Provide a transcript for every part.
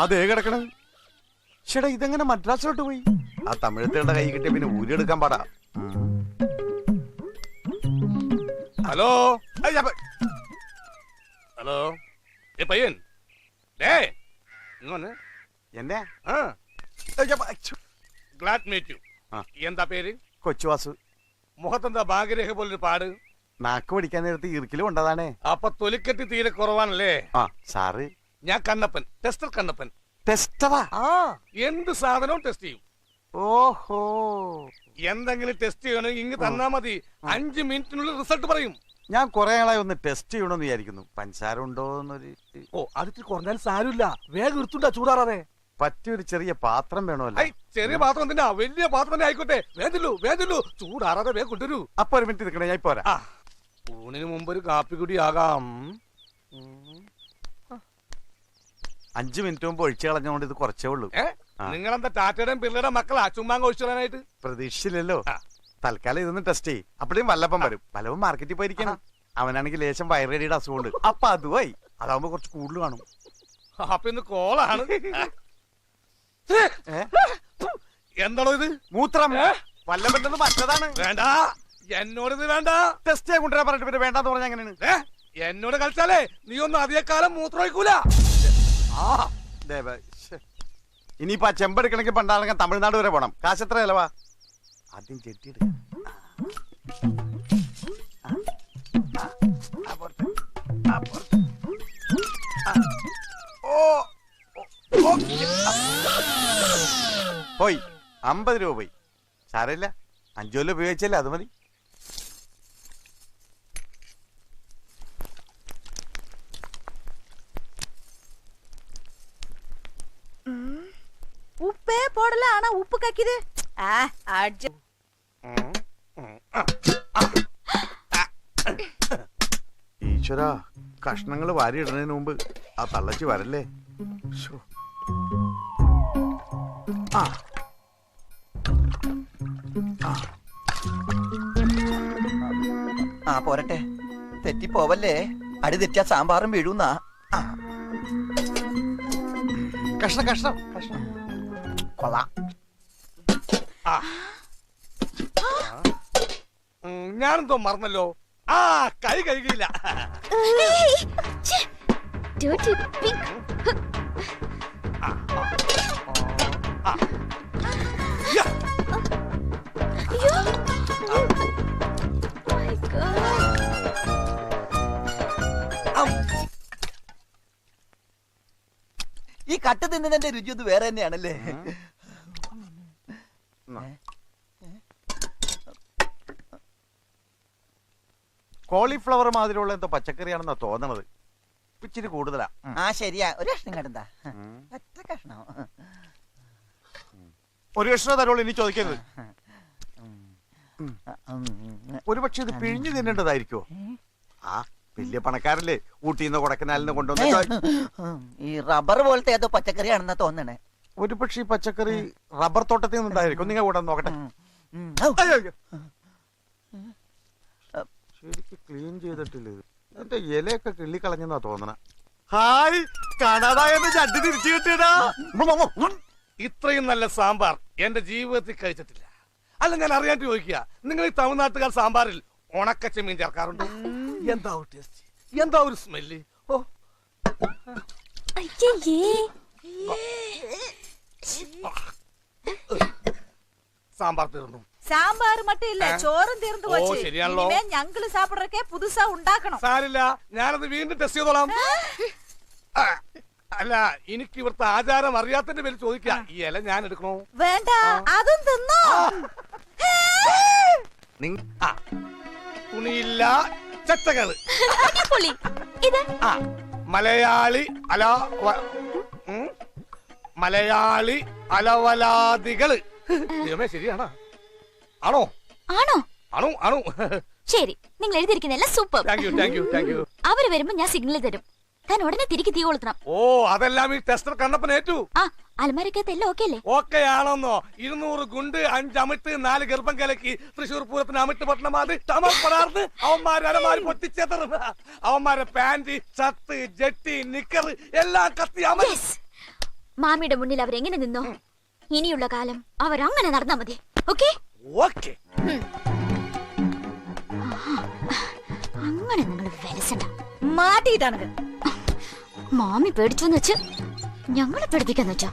അതേ കിടക്കണ? ചേട്ടാ ഇതെങ്ങനെ മദ്രാസിലോട്ട് പോയി? ആ തമിഴത്തേടെ കൈ കിട്ടിയ പിന്നെ ഊരി എടുക്കാൻ പാടാ ഹലോ? ഹലോ? ഏ പയ്യൻ. ഡേ. എന്നെ? ആ. Glad meet you. ആ. എന്താ പേര്? കൊച്ചുവാസു. മുഖത്തെന്താ ഭാഗ്യരേഖ പോലൊരു പാട്? നാക്ക് പഠിക്കാൻ നേരത്ത് ഇറുക്കിലും ഉണ്ടതാണേ അപ്പൊ തൊലിക്കെട്ടി തീരെ കുറവാണല്ലേ? ആ സാറ്. ഞാൻ കണ്ണപ്പൻ ടെസ്റ്റർ കണ്ണപ്പൻ. ടെസ്റ്ററാ ആ? എന്ത് സാധനവും ടെസ്റ്റ് ചെയ്യും. ഓഹോ. എന്തെങ്കിലും ടെസ്റ്റ് ചെയ്യണമെങ്കിൽ ഇങ്ങ് തന്നാ മതി. അഞ്ച് മിനിറ്റിനുള്ളിൽ റിസൾട്ട് പറയും. ഞാൻ കുറെ ആളായി ഒന്ന് ടെസ്റ്റ് ചെയ്യണമെന്ന് വിചാരിക്കുന്നു. പഞ്ചസാര ഉണ്ടോ എന്നൊരു ഓ അടുത്ത് കുറഞ്ഞാൽ സാരമില്ല. വേഗം എടുത്തുണ്ടാ ചൂടാറാതെ. പറ്റിയൊരു ചെറിയ പാത്രം വേണമല്ലോ. ചെറിയ പാത്രം എന്തിനാ? വലിയ പാത്രം തന്നെ ആയിക്കോട്ടെ. വേദല്ലോ വേദല്ലോ ചൂടാറാതെ വേഗം കൊണ്ടുവരൂ. അപ്പൊ ഒരു മിനിറ്റ് നിൽക്കണേ ഞാൻ പോരാ. ഊണിന് മുമ്പ് ഒരു കാപ്പി കൂടി ആകാം. അഞ്ചു മിനിറ്റ് മുമ്പ് ഒഴിച്ചു കളഞ്ഞുകൊണ്ട് ഇത് കുറച്ചേ ഉള്ളൂ. നിങ്ങളെന്താ ടാറ്റയുടെയും പിള്ളയുടെ മക്കളാ? ചുമ്മാ ഒഴിച്ചോളാനായിട്ട് പ്രതീക്ഷിച്ചില്ലല്ലോ തൽക്കാലം ഇതൊന്ന് ടെസ്റ്റ് ചെയ്യും. അപ്പോഴേയും വല്ലപ്പം വരും. വല്ലപ്പം മാർക്കറ്റിൽ പോയിരിക്കണം. അവനാണെങ്കിൽ ലേശം വയറേടിയുടെ അസുഖമുണ്ട് അപ്പൊ അതുമായി അതാവുമ്പോ കുറച്ച് കൂടുതൽ കാണും. അപ്പൊ ഇന്ന് കോളാണ്? എന്താണോ ഇത്? മൂത്രം. വല്ലപ്പെട്ടത് മറ്റതാണ് വേണ്ട. എന്നോട് ഇത് വേണ്ട. ടെസ്റ്റ് ചെയ്യാൻ കൊണ്ടുവരാൻ പറഞ്ഞിട്ട് പിന്നെ വേണ്ടെന്ന് പറഞ്ഞാൽ എങ്ങനെയാണ്? എന്നോട് കളിച്ചാലേ നീ ഒന്നും അധികക്കാലം മൂത്രം ഒഴിക്കൂല. ഇനിയിപ്പോ ആ ചെമ്പെടുക്കണമെങ്കിൽ പണ്ടാണെങ്കിൽ തമിഴ്നാട് വരെ പോണം കാശ് എത്ര ചെലവാ ആദ്യം ചെട്ടിയെടുക്ക പോയി അമ്പത് രൂപ പോയി സാരമില്ല അഞ്ചു കൊല്ലം ഉപയോഗിച്ചല്ലേ അത് മതി ಮೊದಲ ಹಣ ಉಪ್ಪಕ್ಕೆ ಹಾಕಿದೆ കഷ്ണങ്ങൾ വാരിയിടുന്നതിന് മുമ്പ് ആ തള്ളച്ചി വരല്ലേ? ആ. ആ. പോരട്ടെ. തെറ്റിപ്പോവല്ലേ? അടി തെറ്റിയാ സാമ്പാറും വീഴുന്നാ. കഷ്ണം കഷ്ണം കഷ്ണം. കൊള്ളാം ഞാനെന്തോ മറന്നല്ലോ. ആ കൈ കഴുകിയില്ല. ഔ. ഈ കട്ട് തിന്നുന്നതിന്റെ രുചി ഒന്ന് വേറെ തന്നെയാണല്ലേ? കോളിഫ്ലവർ മാതിരിയുള്ള എന്തോ പച്ചക്കറിയാണെന്നാ തോന്നണത്. ഇച്ചിരി കൂടുതലാ. ആ ശരിയാ. ഒരു കഷ്ണം കണ്ടെന്താ ഒറ്റ കഷ്ണം. ഒരു കഷ്ണം തരുള്ളൂ ഇനി ചോദിക്കരുത്. ഉം, ഒരു പക്ഷെ ഇത് പിഴിഞ്ഞു തിന്നേണ്ടതായിരിക്കോ ആ വലിയ പണക്കാരല്ലേ. ഊട്ടിന്ന് കൊടക്കനാലിന്ന് കൊണ്ടുവന്ന ഈ റബ്ബർ പോലത്തെ ഏതോ പച്ചക്കറിയാണെന്നാ തോന്നണേ. ഒരു പക്ഷേ ഈ പച്ചക്കറി റബ്ബർ തോട്ടത്തിൽ നിന്നുണ്ടായിരിക്കും. നിങ്ങൾ കൂടെ നോക്കട്ടെ. അയ്യോ, അയ്യോ. ശരിക്ക് ക്ലീൻ ചെയ്തിട്ടില്ല ഇത്. എന്റെ ഇലയൊക്കെ കിള്ളിക്കളഞ്ഞെന്നാ തോന്നണ. ഹായ് കാണാതായെന്ന് ചട്ടി തിരിച്ചു കിട്ടിയടാ ഇത്രയും നല്ല സാമ്പാർ എന്റെ ജീവിതത്തിൽ കഴിച്ചിട്ടില്ല. അല്ല ഞാൻ അറിയാൻ ചോദിക്കുക നിങ്ങൾ ഈ തമിഴ്നാട്ടുകാർ സാമ്പാറിൽ ഉണക്കച്ചമീൻ ചേർക്കാറുണ്ട്? എന്താ ഒരു ടേസ്റ്റ് എന്താ ഒരു സ്മെല്ല് ഓ. സാമ്പാർ തീർന്നു சாம்பார் மட்டும் இல்ல ஆ. சோறும் தீர்ந்து ஓ, போச்சு சரியானோ. இனிமே ഞങ്ങള് சாப்பிடுறக்கே புதுசா ഉണ്ടാക്കണം സാരില്ല ഞാനത് വീണ്ടും ടെസ്റ്റ് ചെയ്തോളാം ആ, അല്ല എനിക്ക് ഇവിടുത്തെ ആചാരം അറിയാത്തതിന്റെ പേര് ചോദിക്കാം ഈ ഇല ഞാൻ എടുക്കണോ വേണ്ട അതും തിന്നോ നിങ്ങ- ആ, തുണിയില്ല ചട്ടകള് അടിപൊളി ഇത് ആ മലയാളി അല വ- ഉം? മലയാളി അലവലാദികൾ. ദൈവമേ ശരിയാണോ? ആണോ? ആണോ? ആണോ ആണോ ശരി നിങ്ങൾ എഴുതിയിരിക്കുന്നെല്ലാം super thank you thank you thank you അവർ വരുമ്പോ ഞാൻ സിഗ്നൽ തരും. താൻ ഉടനെ തിരികെ തീ കൊളുത്തണം. ഓ അതെല്ലാം ഈ ടെസ്റ്റർ കണ്ണപ്പൻ ഏറ്റു. ആ അലമാരക്കകത്ത് എല്ലാം ഓക്കെ അല്ലേ? ഓക്കെ ആണെന്നോ ഇരുന്നൂറ് ഗുണ്ട് അഞ്ച് അമിട്ട് നാല് ഗർഭം കലക്കി തൃശൂർ പൂരത്തിന് അമിട്ട് പട്ടണമാത് ടമർപ്പടാർന്ന് അവന്മാരെ അലമാരി പൊട്ടിച്ചെതറും അവന്മാരെ പാന്റ് ഷർട്ട് ജട്ടി നിക്കർ എല്ലാം കത്തി അമർ. മാമിയുടെ മുന്നിൽ അവരെങ്ങനെ നിന്നോ? ഇനിയുള്ള കാലം അവരങ്ങനെ നടന്നാ മതി. ഓക്കെ? ഓക്കെ. അങ്ങനെ നിങ്ങൾ വിലസണ്ട. മാറ്റിയിട്ടാണ് മാമി പേടിച്ചു വെച്ച് ഞങ്ങളെ പേടിപ്പിക്കാന്ന് വെച്ചാ.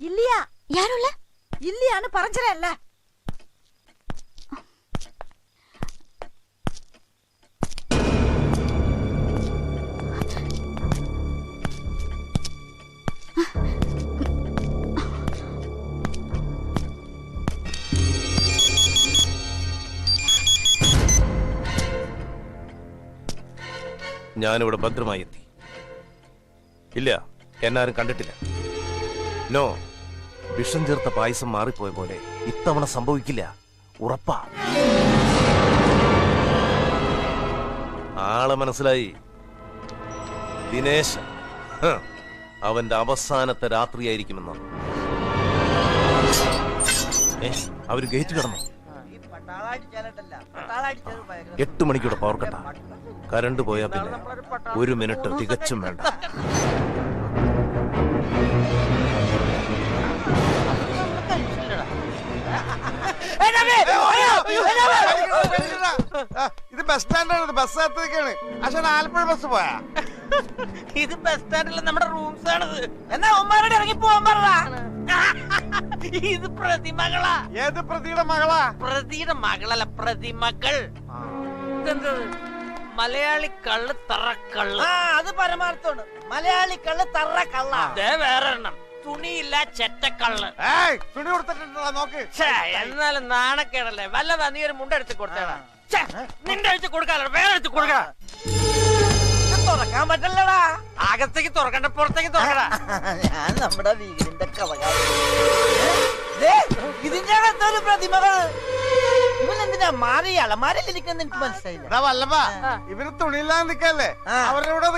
ഇല്ല ഹ? പറഞ്ഞല്ലേ யாரு ഞാനിവിടെ ഭദ്രമായി എത്തി. ഇല്ല എന്നാരും കണ്ടിട്ടില്ല. നോ വിഷം ചേർത്ത പായസം മാറിപ്പോയ പോലെ ഇത്തവണ സംഭവിക്കില്ല. ഉറപ്പാ. ആളെ മനസ്സിലായി? ദിനേശ് അവന്റെ അവസാനത്തെ രാത്രിയായിരിക്കുമെന്ന് അവർ ഗേറ്റ് കിടന്നു? എട്ട് മണിക്കൂടെ പവർ കട്ട കരണ്ട് പോയാ പിന്നെ ഒരു മിനിറ്റ് തികച്ചും വേണ്ട. ഇത് ബസ് സ്റ്റാൻഡാണ് ബസ് കാത്തിരിക്കാണ് പക്ഷെ ആലപ്പുഴ ബസ് പോയാ? ഇത് ബസ് സ്റ്റാൻഡിലെ നമ്മുടെ റൂംസ് ആണത്. എന്നാ ഉമ്മാരോട് ഇറങ്ങി പോവാൻ പറ ഇത് പ്രതിമകളാ ഏത് പ്രതിയുടെ മകളാ? പ്രതിയുടെ മകളല്ല പ്രതിമകൾ. ഇതെന്തത്? മലയാളി കള്ള് തറ കള്ള്. അത് പരമാർത്ഥമാണ്. മലയാളി കള്ള് തറ കള്ള. വേറെ എണ്ണം. തുണിയില്ല ചെറ്റക്കള്ള് ഏയ് തുണി കൊടുത്തിട്ടുണ്ടോ നോക്ക്. ഛേ, എന്നാലും നാണക്കേടല്ലേ. വല്ലതാ നീ ഒരു മുണ്ടെടുത്ത് കൊടുത്തേടാ. ഛേ, നിന്റെ അഴിച്ച് കൊടുക്കാലോ വേറെ എടുത്ത് കൊടുക്ക. തുറക്കാൻ പറ്റില്ലടാ. അകത്തേക്ക് തുറക്കണ്ട പുറത്തേക്ക് തുറക്കടാ ഞാൻ നമ്മുടെ വീടിന്റെ ഇതിന്റെ അകത്തൊരു പ്രതിമകൾ? എനിക്ക് മനസ്സിലായില്ല. ഇവർ തുണിയില്ലാതെ നിക്കല്ലേ. അവരുടെ കൂടെ.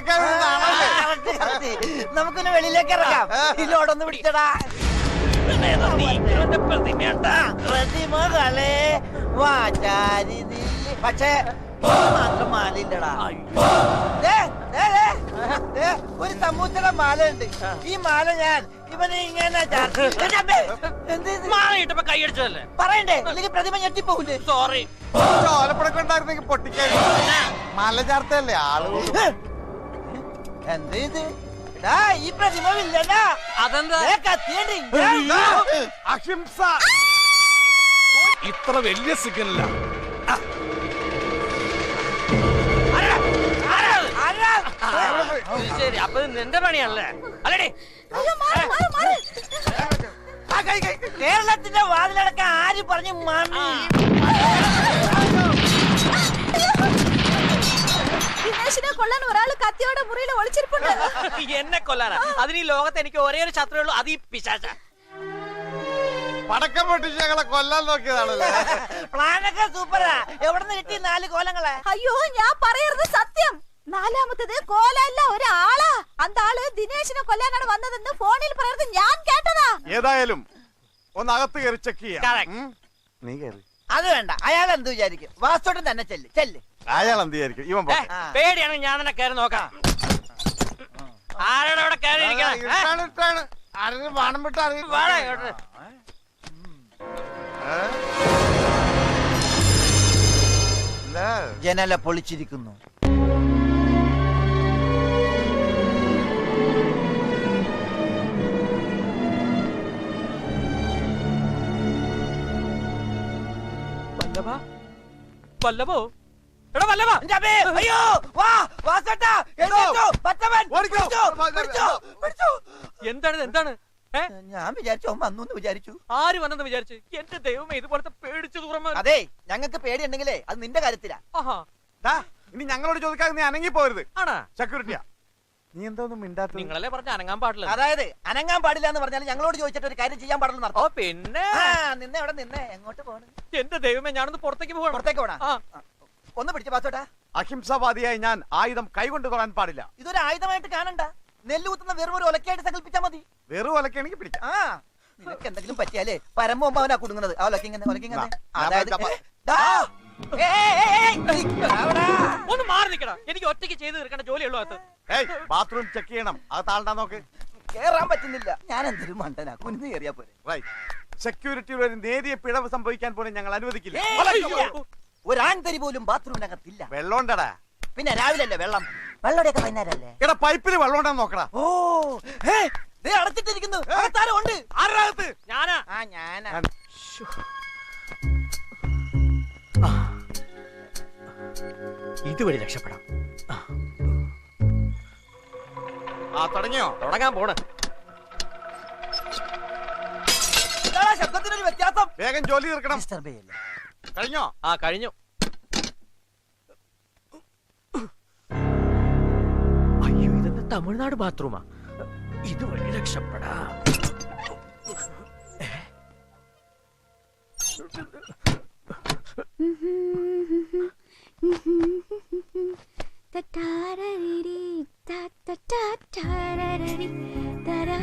നമുക്കൊന്ന് വെളിയിലേക്ക് ഇറക്കാം പിടിച്ചടാ. പ്രതിമകളെ വാചാരി പക്ഷേ മാത്രം ഒരു സമൂസയുടെ മാല ഉണ്ട് ഈ മാല ഞാൻ ഇവനെ ഇങ്ങനെ ഇട്ടപ്പോ കൈയടിച്ചതല്ലേ പറയണ്ടേ അല്ലെങ്കിൽ പ്രതിമ ഞെട്ടിപ്പോകൂലേ സോറി ചോലപ്പടക്കം ഉണ്ടായിരുന്നെങ്കിൽ പൊട്ടിക്കാൻ മല ചേർത്തല്ലേ ആളുകൾ എന്ത് ഇത്? എടാ ഈ പ്രതിമ ഇല്ലടാ അതെന്താ? ദേ, അഹിംസ. ഇത്ര വലിയ സിഗ്നല്ല ശരി അപ്പൊ ഇത് നിന്റെ പണിയാണല്ലേ? അല്ലേടി. കേരളത്തിന്റെ വാതിലടക്കാൻ ആര് പറഞ്ഞു ദിനേശിനെ കൊല്ലാൻ ഒരാൾ കത്തിയോടെ മുറിയിൽ ഒളിച്ചിരിപ്പുണ്ട്. എന്നെ കൊല്ലാനാ? അതിന് ഈ ലോകത്ത് എനിക്ക് ഒരേ ഒരു ശത്രുവേ ഉള്ളൂ. അത് ഈ പിശാച. പടക്കം പൊട്ടിച്ച് ഞങ്ങളെ കൊല്ലാൻ നോക്കിയതാണല്ലേ? പ്ലാനൊക്കെ സൂപ്പറാ. എവിടെ നിന്ന് കിട്ടി നാല് കോലങ്ങളെ? അയ്യോ ഞാൻ പറയരുത് സത്യം. നാലാമത്തത് കോലല്ല ഒരാളാ. അന്താൾ ദിനേശിനെ കൊല്ലാനാണ് വന്നതെന്ന് ഫോണിൽ പറയുന്നത് ഞാൻ കേട്ടതാ. ഏതായാലും ഒന്ന് അകത്ത് കയറി ചെക്ക് ചെയ്യാം. Correct. നീ കയറി. അത് വേണ്ട. അയാൾ എന്ത് വിചാരിക്കും? വാസ്തോട്ടം തന്നെ ചെല്ല്. ചെല്ല്. അയാൾ എന്ത് വിചാരിക്കും? ഇവൻ ഏ, പോട്ടെ. പേടിയാണെങ്കിൽ ഞാൻ തന്നെ കയറി നോക്കാം. ആരോടെ അവിടെ കയറി ആ, ഇരിക്കണം? ഏ? ആരെങ്കിലും വാണം വിട്ട് അറിയില്ല. വാടാ ഇങ്ങോട്ട്. എന്താ? ജനല പൊളിച്ചിരിക്കുന്നു. വല്ലഭ വല്ലഭോ എടാ വല്ലഭ എന്റെ അമ്മേ, അയ്യോ വാ വാസോട്ടാ എഴുന്നേറ്റോ പത്തവൻ ഓടിക്കോ. പിടിച്ചോ, പിടിച്ചോ, പിടിച്ചോ. എന്താണ് എന്താണ്? ഏ? ഞാൻ വിചാരിച്ചു അവൻ വന്നു എന്ന് വിചാരിച്ചു. ആര് വന്നെന്ന് വിചാരിച്ച്? എന്റെ ദൈവമേ ഇതുപോലത്തെ പേടിച്ചു അതെ ഞങ്ങൾക്ക് പേടിയുണ്ടെങ്കിലേ അത് നിന്റെ കാര്യത്തിലാ. ആഹാ. ഇനി ഞങ്ങളോട് ചോദിക്കാതെ നീ അനങ്ങി പോരുത് ആണാ സെക്യൂരിറ്റിയാ നീ എന്തോന്നും മിണ്ടാത്ത നിങ്ങളല്ലേ പറഞ്ഞ അനങ്ങാൻ പാടില്ല. അതായത് അനങ്ങാൻ പാടില്ല എന്ന് പറഞ്ഞാൽ ഞങ്ങളോട് ചോദിച്ചിട്ട് ഒരു കാര്യം ചെയ്യാൻ പാടില്ല ഓ പിന്നെ? നിന്നെ എവിടെ നിന്നെ? എങ്ങോട്ട് പോണ്? എന്റെ ദൈവമേ ഞാനൊന്ന് പുറത്തേക്ക് പോകണം പുറത്തേക്ക് പോണ ഒന്ന് പിടിച്ച് പാസോട്ടാ അഹിംസാവാദിയായി ഞാൻ ആയുധം കൈകൊണ്ട് തൊടാൻ പാടില്ല. ഇതൊരു ആയുധമായിട്ട് കാണണ്ട. നെല്ല് കുത്തുന്ന വെറും ഒരു ഒലക്കായിട്ട് സങ്കല്പിച്ചാ മതി. വെറു ഒലക്കാണെങ്കിൽ പിടിക്കാം. ആ. നിനക്ക് എന്തെങ്കിലും പറ്റിയാലേ പരമ്പോ അവനാ കുടുങ്ങുന്നത്. ആ ഒലക്കിങ്ങനെ ഒലക്കിങ്ങനെ. അതായത് ഒന്ന് മാറി നിൽക്കടാ. എനിക്ക് ഒറ്റയ്ക്ക് ചെയ്ത് തീർക്കേണ്ട ജോലിയുള്ളൂ അത് ഏയ് ബാത്റൂം ചെക്ക് ചെയ്യണം. അത് താഴ്ത്താൻ നോക്ക്. കേറാൻ പറ്റുന്നില്ല. ഞാൻ എന്തൊരു മണ്ടനാ. കുനിന്ന് കയറിയാ പോരെ. റൈറ്റ് സെക്യൂരിറ്റിയിൽ ഒരു നേരിയ പിഴവ് സംഭവിക്കാൻ പോലും ഞങ്ങൾ അനുവദിക്കില്ല. ഒരാൺതരി പോലും ബാത്റൂമിനകത്തില്ല വെള്ളം ഉണ്ടടാ പിന്നെ രാവിലെ അല്ലേ വെള്ളം? വെള്ളമൊക്കെ വൈകുന്നേരല്ലേ? എടാ പൈപ്പിൽ വെള്ളം ഉണ്ടെന്ന് നോക്കടാ. ഓ ഏ, ദേ അടച്ചിട്ടിരിക്കുന്നു. അകത്താരോ ഉണ്ട്? ആരാകത്ത് ഞാനാ ആ ഞാനാ. ഇതുവഴി രക്ഷപ്പെടാം. ആ. തുടങ്ങിയോ? തുടങ്ങാൻ പോണ്. ശബ്ദത്തിനൊരു വ്യത്യാസം. വേഗം ജോലി തീർക്കണം. കഴിഞ്ഞോ? ആ കഴിഞ്ഞു. അയ്യോ ഇതെന്താ തമിഴ്നാട് ബാത്റൂമാ? ഇതുവഴി രക്ഷപ്പെടാം. தட்டாரரி தா தட்டா தாரரி தரா